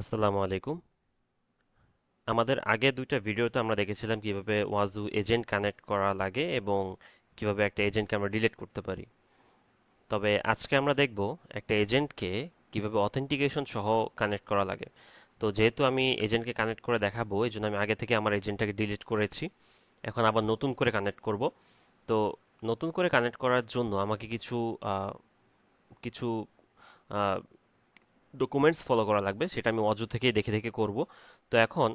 আসসালামু আলাইকুম। আমাদের আগে দুইটা ভিডিওতে আমরা দেখেছিলাম কীভাবে ওয়াজু এজেন্ট কানেক্ট করা লাগে এবং কীভাবে একটা এজেন্টকে আমরা ডিলিট করতে পারি। তবে আজকে আমরা দেখব একটা এজেন্টকে কীভাবে অথেন্টিকেশন সহ কানেক্ট করা লাগে। তো যেহেতু আমি এজেন্টকে কানেক্ট করে দেখাবো এই জন্য আমি আগে থেকে আমার এজেন্টটাকে ডিলিট করেছি। এখন আবার নতুন করে কানেক্ট করব। তো নতুন করে কানেক্ট করার জন্য আমাকে কিছু কিছু ডকুমেন্টস ফলো করা লাগবে, সেটা আমি অজু থেকেই দেখে দেখে করব। তো এখন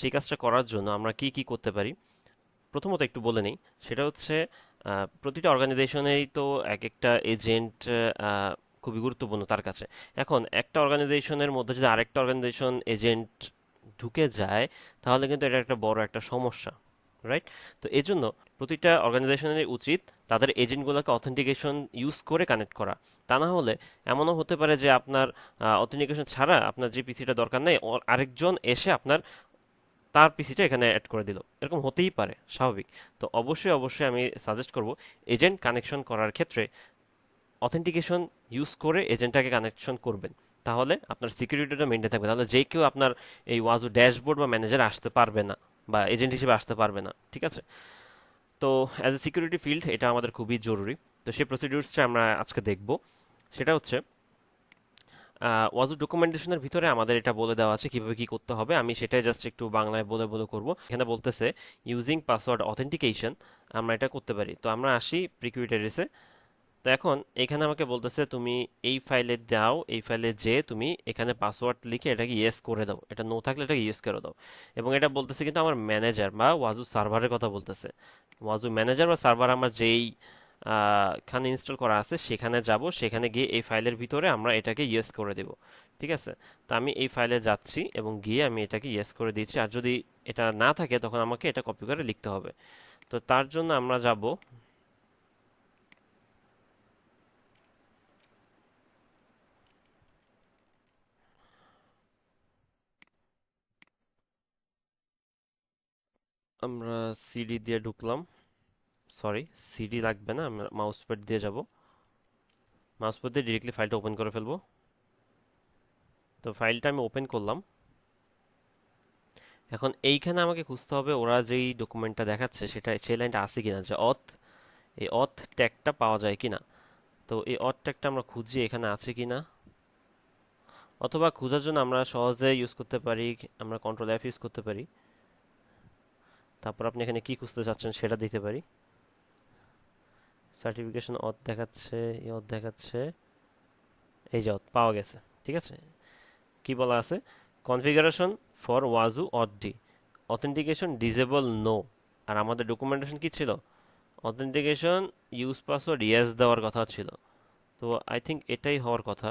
সেই কাজটা করার জন্য আমরা কি কি করতে পারি? প্রথমত একটু বলে নিই, সেটা হচ্ছে প্রতিটা অর্গানাইজেশনেই তো এক একটা এজেন্ট খুবই গুরুত্বপূর্ণ তার কাছে। এখন, একটা অর্গানাইজেশনের মধ্যে যদি আরেকটা অর্গানাইজেশন এজেন্ট ঢুকে যায়, তাহলে কিন্তু এটা একটা বড় একটা সমস্যা রাইট তো এই জন্য প্রতিটা অর্গানাইজেশনের উচিত তাদের এজেন্টগুলোকে অথেন্টিকেশন ইউজ করে কানেক্ট করা। তা না হলে এমনও হতে পারে যে আপনার অথেন্টিকেশন ছাড়া আপনার যে পিসিটা দরকার নেই আরেকজন এসে আপনার, তার পিসিটা এখানে অ্যাড করে দিল। এরকম হতেই পারে, স্বাভাবিক। তো অবশ্যই অবশ্যই আমি সাজেস্ট করব এজেন্ট কানেকশন করার ক্ষেত্রে অথেন্টিকেশন ইউজ করে এজেন্টটাকে কানেকশন করবেন। তাহলে আপনার সিকিউরিটিটা মেনটেন থাকবে। তাহলে যে কেউ আপনার এই ওয়াজু ড্যাশবোর্ড বা ম্যানেজার আসতে পারবে না বা এজেন্ট হিসেবে আসতে পারবে না। ঠিক আছে? তো অ্যাজ এ সিকিউরিটি ফিল্ড এটা আমাদের খুবই জরুরি। তো সেই প্রসিডিউরসটা আমরা আজকে দেখব। সেটা হচ্ছে ওয়াজু ডকুমেন্টেশনের ভিতরে আমাদের এটা বলে দেওয়া আছে কীভাবে কী করতে হবে। আমি সেটাই জাস্ট একটু বাংলায় বলে বলে করব। এখানে বলতেছে ইউজিং পাসওয়ার্ড অথেন্টিকেশন আমরা এটা করতে পারি। তো আমরা আসি প্রিকুইটারিসে তো এখন এখানে আমাকে বলতেছে, তুমি এই ফাইলে দাও, এই ফাইলে যে তুমি এখানে পাসওয়ার্ড লিখে এটাকে ইয়েস করে দাও। এটা নো থাকলে এটাকে ইয়েস করে দাও। এবং এটা বলতেছে কিন্তু আমার ম্যানেজার বা ওয়াজু সার্ভারের কথা বলতেছে। ওয়াজু ম্যানেজার বা সার্ভার আমার যেই খানে ইনস্টল করা আছে, সেখানে যাব, সেখানে গিয়ে এই ফাইলের ভিতরে আমরা এটাকে ইয়েস করে দেব। ঠিক আছে? তো আমি এই ফাইলে যাচ্ছি এবং গিয়ে আমি এটাকে ইয়েস করে দিচ্ছি। আর যদি এটা না থাকে, তখন আমাকে এটা কপি করে লিখতে হবে। তো তার জন্য আমরা যাব আমরা সিডি দিয়ে ঢুকলাম। সরি সিডি লাগবে না, আমরা মাউস প্যাড দিয়ে যাব। মাউস প্যাড দিয়ে ডিরেক্টলি ফাইলটা ওপেন করে ফেলব। তো ফাইলটা আমি ওপেন করলাম। এখন এইখানে আমাকে খুঁজতে হবে ওরা যেই ডকুমেন্টটা দেখাচ্ছে, সেটা সেই লাইনটা আছে কিনা, যে অথ এই অথ ট্যাগটা পাওয়া যায় কিনা। তো এই অথ ট্যাগটা আমরা খুঁজি, এখানে আছে কিনা। অথবা খোঁজার জন্য আমরা সহজে ইউজ করতে পারি, আমরা কন্ট্রোল অ্যাপ ইউজ করতে পারি। তারপর আপনি এখানে কি খুঁজতে চাচ্ছেন সেটা দিতে পারি। সার্টিফিকেশন অথ দেখাচ্ছে অথ দেখাচ্ছে, এই যে অথ পাওয়া গেছে, ঠিক আছে? কি বলা আছে? Configuration for Wazuh authd authentication disable no আর আমাদের ডকুমেন্টেশন কি ছিল? অথেন্টিকেশন ইউজ পাসওয়ার্ড ইয়েস দেওয়ার কথা ছিল। তো আই থিঙ্ক এটাই হওয়ার কথা।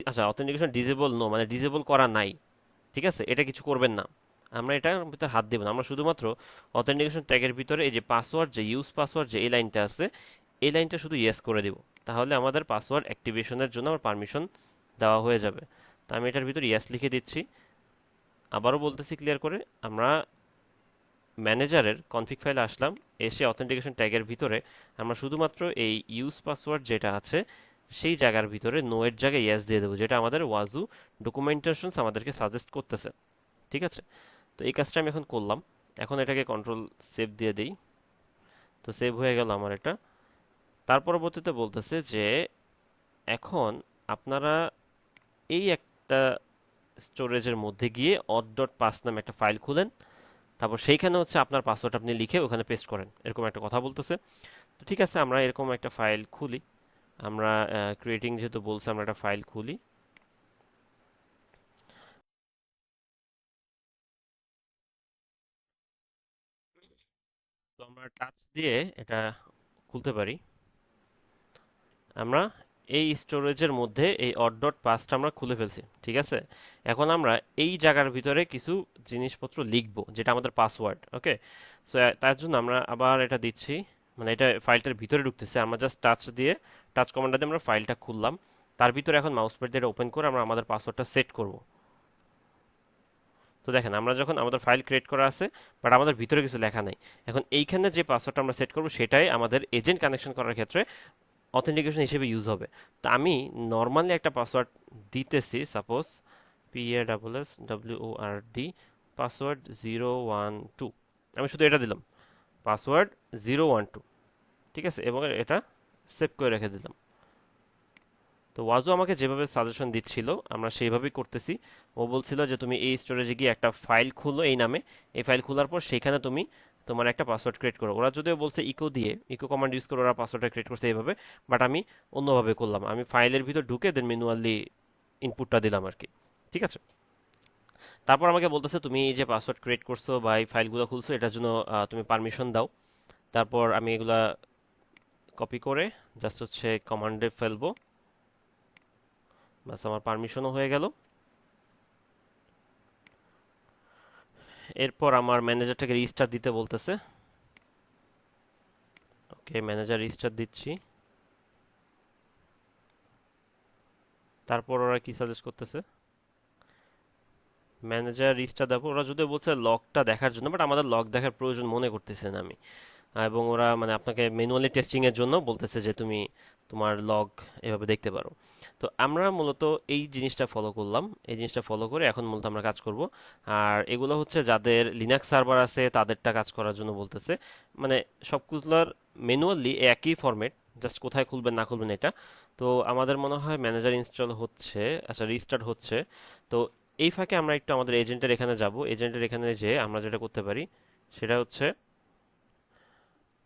আচ্ছা অথেন্টিকেশন ডিজেবল নো মানে ডিজেবল করা নাই। ঠিক আছে? এটা কিছু করবেন না। আমরা এটার ভিতরে হাত দেব না। আমরা শুধুমাত্র অথেন্টিকেশন ট্যাগের ভিতরে এই যে পাসওয়ার্ড যে ইউজ পাসওয়ার্ড যে এই লাইনটা আছে, এই লাইনটা শুধু ইয়েস করে দেব। তাহলে আমাদের পাসওয়ার্ড অ্যাক্টিভেশনের জন্য আমার পারমিশন দেওয়া হয়ে যাবে। তো আমি এটার ভিতরে ইয়েস লিখে দিচ্ছি। আবারও বলতেছি ক্লিয়ার করে, আমরা ম্যানেজারের কনফিগ ফাইলে আসলাম। এসে অথেন্টিকেশন ট্যাগের ভিতরে আমরা শুধুমাত্র এই ইউজ পাসওয়ার্ড যেটা আছে সেই জায়গার ভিতরে নো এর জায়গায় ইয়েস দিয়ে দেবো, যেটা আমাদের ওয়াজু ডকুমেন্টেশনস আমাদেরকে সাজেস্ট করতেছে। ঠিক আছে? তো এই কাজটা আমি এখন করলাম। এখন এটাকে কন্ট্রোল সেভ দিয়ে দিই। তো সেভ হয়ে গেল আমার এটা। তার পরবর্তীতে বলতেছে যে, এখন আপনারা এই একটা স্টোরেজের মধ্যে গিয়ে অড ডট পাস নামে একটা ফাইল খুলেন। তারপর সেইখানে হচ্ছে আপনার পাসওয়ার্ড আপনি লিখে ওখানে পেস্ট করেন। এরকম একটা কথা বলতেছে। তো ঠিক আছে, আমরা এরকম একটা ফাইল খুলি। আমরা ক্রিয়েটিং যেহেতু বলছে, আমরা একটা ফাইল খুলি। তো আমরা টাচ দিয়ে এটা খুলতে পারি। আমরা এই স্টোরেজের মধ্যে এই অড ডট পাসটা আমরা খুলে ফেলছি, ঠিক আছে? এখন আমরা এই জায়গার ভিতরে কিছু জিনিসপত্র লিখব, যেটা আমাদের পাসওয়ার্ড ওকে সো তার জন্য আমরা আবার এটা দিচ্ছি। মানে এটা ফাইলটার ভিতরে ঢুকতেছে। আমরা জাস্ট টাচ দিয়ে টাচ কমান্ডটা দিয়ে আমরা ফাইলটা খুললাম। তার ভিতরে এখন মাউস প্যাড দিয়ে ওপেন করে আমরা আমাদের পাসওয়ার্ডটা সেট করব। তো দেখেন, আমরা যখন আমাদের ফাইল ক্রিয়েট করা আছে বাট আমাদের ভিতরে কিছু লেখা নেই। এখন এইখানে যে পাসওয়ার্ডটা আমরা সেট করব, সেটাই আমাদের এজেন্ট কানেকশন করার ক্ষেত্রে অথেন্টিকেশন হিসেবে ইউজ হবে। তো আমি নর্মালি একটা পাসওয়ার্ড দিতেছি suppose P A double S W O R D password zero one two আমি শুধু এটা দিলাম পাসওয়ার্ড জিরো ওয়ান টু ঠিক আছে? এবং এটা সেভ করে রেখে দিলাম। তো ওয়াজু আমাকে যেভাবে সাজেশন দিচ্ছিল, আমরা সেইভাবেই করতেছি। ও বলছিল যে, তুমি এই স্টোরেজে গিয়ে একটা ফাইল খুলো এই নামে। এই ফাইল খোলার পর সেখানে তুমি তোমার একটা পাসওয়ার্ড ক্রিয়েট করো। ওরা যদিও বলছে ইকো দিয়ে ইকো কমান্ড ইউজ করে ওরা পাসওয়ার্ডটা ক্রিয়েট করছে এইভাবে বাট আমি অন্যভাবে করলাম। আমি ফাইলের ভিতর ঢুকে দেন ম্যানুয়ালি ইনপুটটা দিলাম আর কি ঠিক আছে? তারপর আমাকে বলতেছে, তুমি যে পাসওয়ার্ড ক্রিয়েট করছ বা এই ফাইলগুলো খুলছো, এটার জন্য তুমি পারমিশন দাও। তারপর আমি এগুলা কপি করে জাস্ট হচ্ছে কমান্ডে ফেলব। বাস আমার পারমিশনও হয়ে গেল। এরপর আমার ম্যানেজারটাকে রিস্টার দিতে বলতেছে। ওকে ম্যানেজার রিস্টার দিচ্ছি। তারপর ওরা কি সাজেস্ট করতেছে? ম্যানেজার রিস্টার দেবো। ওরা যদি বলছে লকটা দেখার জন্য বাট আমাদের লক দেখার প্রয়োজন মনে করতেছে না আমি। এবং ওরা মানে আপনাকে ম্যানুয়ালি টেস্টিং এর জন্য বলতেছে যে তুমি তোমার লগ এভাবে দেখতে পারো। তো আমরা মূলত এই জিনিসটা ফলো করলাম। এই জিনিসটা ফলো করে এখন মূলত আমরা কাজ করব। আর এগুলো হচ্ছে যাদের লিনাক্স সার্ভার আছে, তাদেরটা কাজ করার জন্য বলতেছে। মানে সবগুলোর ম্যানুয়ালি একই ফরম্যাট জাস্ট কোথায় খুলবেন, না খুলবেন এটা। তো আমাদের মনে হয় ম্যানেজার ইনস্টল হচ্ছে আচ্ছা রিস্টার্ট হচ্ছে। তো এই ফাঁকে আমরা একটু আমাদের এজেন্টের এখানে যাব। এজেন্টের এখানে যে আমরা যেটা করতে পারি, সেটা হচ্ছে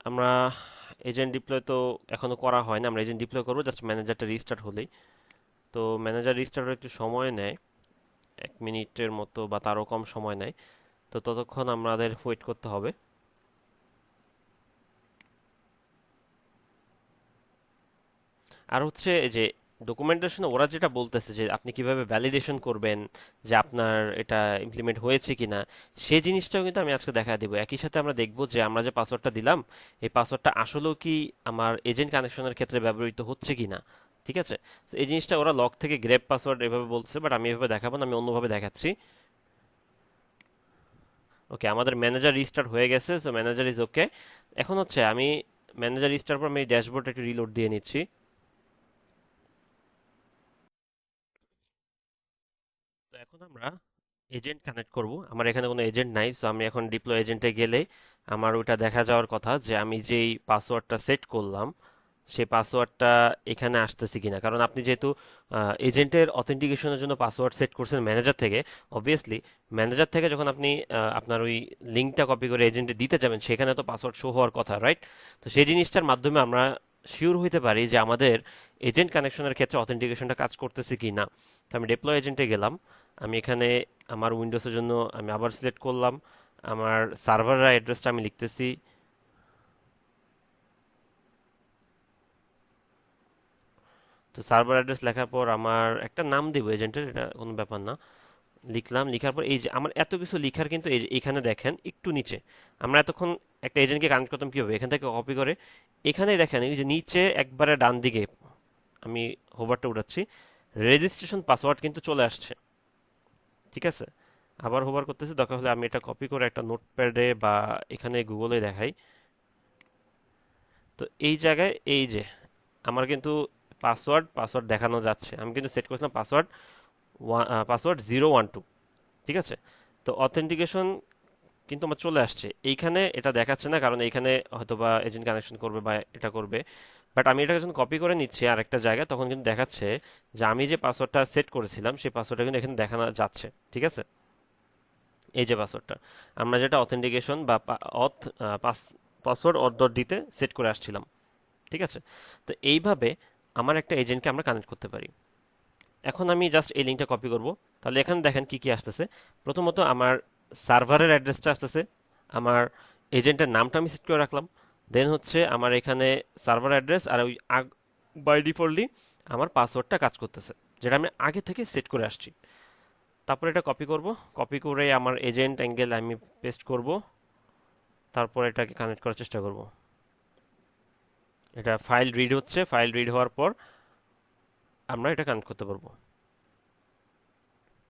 আমরা এজেন্ট ডিপ্লয় তো এখনও করা হয় না, আমরা এজেন্ট ডিপ্লয় করব জাস্ট ম্যানেজারটা রিস্টার্ট হলেই। তো ম্যানেজার রিস্টার্ট একটু সময় নেয়, এক মিনিটের মতো বা তারও কম সময় নেয়। তো ততক্ষণ আমাদের ওয়েট করতে হবে। আর হচ্ছে যে ডকুমেন্টেশন ওরা যেটা বলতেছে যে আপনি কীভাবে ভ্যালিডেশন করবেন, যে আপনার এটা ইমপ্লিমেন্ট হয়েছে কিনা, সেই জিনিসটাও কিন্তু আমি আজকে দেখা দিব। একই সাথে আমরা দেখব যে আমরা যে পাসওয়ার্ডটা দিলাম, এই পাসওয়ার্ডটা আসলেও কি আমার এজেন্ট কানেকশনের ক্ষেত্রে ব্যবহৃত হচ্ছে কিনা, ঠিক আছে? তো এই জিনিসটা ওরা লক থেকে গ্রেপ পাসওয়ার্ড এভাবে বলছে বাট আমি এভাবে দেখাবো না, আমি অন্যভাবে দেখাচ্ছি। ওকে আমাদের ম্যানেজার রিস্টার্ট হয়ে গেছে সো ম্যানেজার ইজ ওকে এখন হচ্ছে আমি ম্যানেজার রিস্টার্ট পর আমি ড্যাশবোর্ড একটু রিলোড দিয়ে নিচ্ছি। এখন আমরা এজেন্ট কানেক্ট করব। আমার এখানে কোনো এজেন্ট নাই সো আমি এখন ডিপ্লয় এজেন্টে গেলে আমার ওইটা দেখা যাওয়ার কথা যে আমি যেই পাসওয়ার্ডটা সেট করলাম, সেই পাসওয়ার্ডটা এখানে আসতেছে কিনা। কারণ আপনি যেহেতু এজেন্টের অথেন্টিকেশনের জন্য পাসওয়ার্ড সেট করছেন ম্যানেজার থেকে অবভিয়াসলি ম্যানেজার থেকে যখন আপনি আপনার ওই লিঙ্কটা কপি করে এজেন্টে দিতে যাবেন, সেখানে তো পাসওয়ার্ড শো হওয়ার কথা রাইট তো সেই জিনিসটার মাধ্যমে আমরা শিওর হইতে পারি যে আমাদের এজেন্ট কানেকশনের ক্ষেত্রে অথেন্টিকেশনটা কাজ করতেছে কি না তো আমি ডিপ্লয় এজেন্টে গেলাম। আমি এখানে আমার উইন্ডোজের জন্য আমি আবার সিলেক্ট করলাম। আমার সার্ভার অ্যাড্রেসটা আমি লিখতেছি। তো সার্ভার অ্যাড্রেস লেখার পর আমার একটা নাম দিব এজেন্টের এটা কোনো ব্যাপার না। লিখলাম, লিখার পর এই যে আমার এত কিছু লিখার কিন্তু এই যে এখানে দেখেন একটু নিচে। আমরা এতক্ষণ একটা এজেন্টকে কানেক্ট করতাম কীভাবে? এখান থেকে কপি করে এখানে দেখেন, এই যে নিচে একবারে ডান দিকে আমি হোভারটা উঠাচ্ছি রেজিস্ট্রেশন পাসওয়ার্ড কিন্তু চলে আসছে। ঠিক আছে? আবার হোভার করতেছি, দরকার হলে আমি এটা কপি করে একটা নোটপ্যাডে বা এখানে গুগলে দেখাই। তো এই জায়গায় এই যে, আমার কিন্তু পাসওয়ার্ড পাসওয়ার্ড দেখানো যাচ্ছে। আমি কিন্তু সেট করেছিলাম password password zero one two ঠিক আছে? তো অথেন্টিকেশন কিন্তু আমার চলে আসছে। এইখানে এটা দেখাচ্ছে না, কারণ এইখানে হয়তো বা এজেন্ট কানেকশন করবে বা এটা করবে। বাট আমি এটাকে যখন কপি করে নিচ্ছি আর একটা জায়গায়, তখন কিন্তু দেখাচ্ছে যে আমি যে পাসওয়ার্ডটা সেট করেছিলাম, সেই পাসওয়ার্ডটা কিন্তু এখানে দেখানো যাচ্ছে। ঠিক আছে? এই যে পাসওয়ার্ডটা আমরা যেটা অথেন্টিকেশন বা auth pass password auth dot ডিতে সেট করে আসছিলাম। ঠিক আছে? তো এইভাবে আমার একটা এজেন্টকে আমরা কানেক্ট করতে পারি। এখন আমি জাস্ট এই লিঙ্কটা কপি করব। তাহলে এখানে দেখেন কি কি আসতেছে। প্রথমত আমার সার্ভারের অ্যাড্রেসটা আসতেছে। আমার এজেন্টের নামটা আমি সেট করে রাখলাম। দেন হচ্ছে আমার এখানে সার্ভার অ্যাড্রেস আর ওই বাই ডিফল্টলি আমার পাসওয়ার্ডটা কাজ করতেছে, যেটা আমি আগে থেকে সেট করে আসছি। তারপর এটা কপি করব। কপি করে আমার এজেন্ট অ্যাঙ্গেল আমি পেস্ট করব। তারপর এটাকে কানেক্ট করার চেষ্টা করব। এটা ফাইল রিড হচ্ছে। ফাইল রিড হওয়ার পর আমরা এটা কানেক্ট করতে পারব।